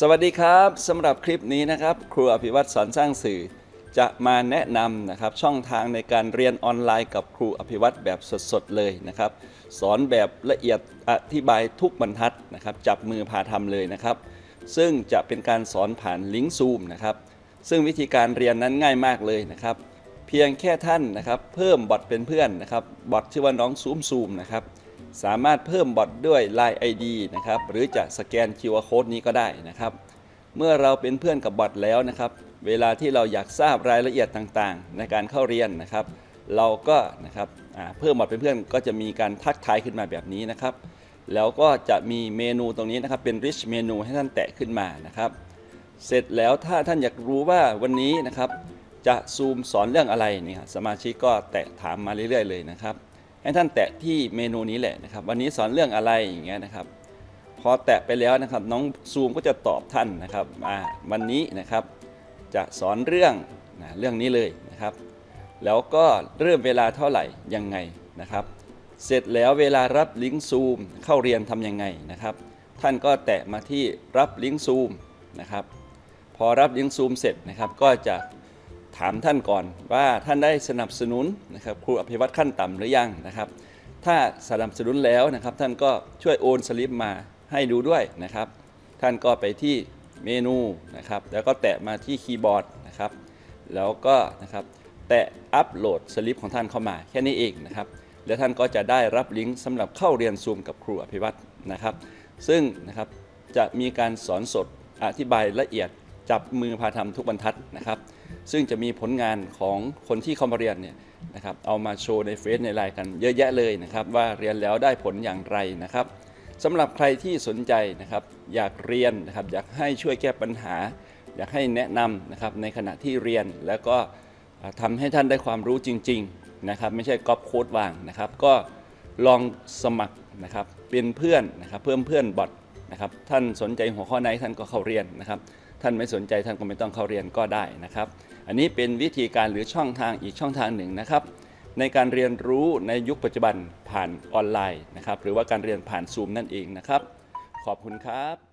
สวัสดีครับสำหรับคลิปนี้นะครับ ครูอภิวัตสอนสร้างสื่อ จะมาแนะนำนะครับช่องทางในการเรียนออนไลน์กับครูอภิวัตแบบสดๆเลยนะครับ สอนแบบละเอียดอธิบายทุกบรรทัดนะครับ จับมือพาทำเลยนะครับ ซึ่งจะเป็นการสอนผ่านลิงก์ซูมนะครับ ซึ่งวิธีการเรียนนั้นง่ายมากเลยนะครับ เพียงแค่ท่านนะครับ เพิ่มบอทเป็นเพื่อนนะครับบอทชื่อว่าน้องซูมซูมนะครับ สามารถเพิ่มบอทด้วย Line ID นะครับหรือจะสแกน QR Code นี้ก็ได้นะครับ เมื่อเราเป็นเพื่อนกับบอทแล้วนะครับ เวลาที่เราอยากทราบรายละเอียดต่างๆ ในการเข้าเรียนนะครับ เราก็นะครับเพิ่มบอทเป็นเพื่อนก็จะมีการทักทายขึ้นมาแบบนี้นะครับ แล้วก็จะมีเมนูตรงนี้นะครับเป็น rich เมนูให้ท่านแตะขึ้นมานะครับ เสร็จแล้วถ้าท่านอยากรู้ว่าวันนี้นะครับจะซูมสอนเรื่องอะไรเนี่ยสมาชิกก็แตะถามมาเรื่อย ๆ เลยนะครับ ให้ท่านแตะที่เมนูนี้แหละนะครับ วันนี้สอนเรื่องอะไรอย่างเงี้ยนะครับ พอแตะไปแล้วนะครับน้องซูมก็จะตอบท่านนะครับอ่าวันนี้นะครับจะสอนเรื่องนะเรื่องนี้เลยนะครับ แล้วก็เริ่มเวลาเท่าไหร่ยังไงนะครับ เสร็จแล้วเวลารับลิงก์ซูมเข้าเรียนทำยังไงนะครับ ท่านก็แตะมาที่รับลิงก์ซูมนะครับ พอรับลิงก์ซูมเสร็จนะครับก็จะ ถามท่านก่อนว่าท่านได้สนับสนุนนะครับครูอภิวัตขั้นต่ำหรือยังนะครับ ถ้าสนับสนุนแล้วนะครับท่านก็ช่วยโอนสลิปมาให้ดูด้วยนะครับ ท่านก็ไปที่เมนูนะครับ แล้วก็แตะมาที่คีย์บอร์ดนะครับ แล้วก็นะครับแตะอัปโหลดสลิปของท่านเข้ามาแค่นี้เองนะครับ แล้วท่านก็จะได้รับลิงก์สำหรับเข้าเรียนซูมกับครูอภิวัตนะครับ ซึ่งนะครับจะมีการสอนสดอธิบายละเอียด จับมือพาทำทุกบรรทัดนะครับ ซึ่งจะมีผลงานของคนที่เข้ามาเรียนเนี่ยนะครับเอามาโชว์ในเฟซในไลน์กันเยอะแยะเลยนะครับ ว่าเรียนแล้วได้ผลอย่างไรนะครับสำหรับใครที่สนใจนะครับอยากเรียนนะครับอยากให้ช่วยแก้ปัญหา อยากให้แนะนำนะครับในขณะที่เรียนแล้วก็อ่าทำให้ท่านได้ความรู้จริงๆนะครับไม่ใช่ก๊อปโค้ดวางนะครับ ก็ลองสมัครนะครับเป็นเพื่อนนะครับเพิ่มเพื่อนบอท นะครับท่านสนใจหัวข้อไหนท่านก็เข้าเรียนนะครับ ท่านไม่สนใจท่านก็ไม่ต้องเข้าเรียนก็ได้นะครับ อันนี้เป็นวิธีการหรือช่องทางอีกช่องทางหนึ่งนะครับ ในการเรียนรู้ในยุคปัจจุบันผ่านออนไลน์นะครับ หรือว่าการเรียนผ่านซูมนั่นเองนะครับ ขอบคุณครับ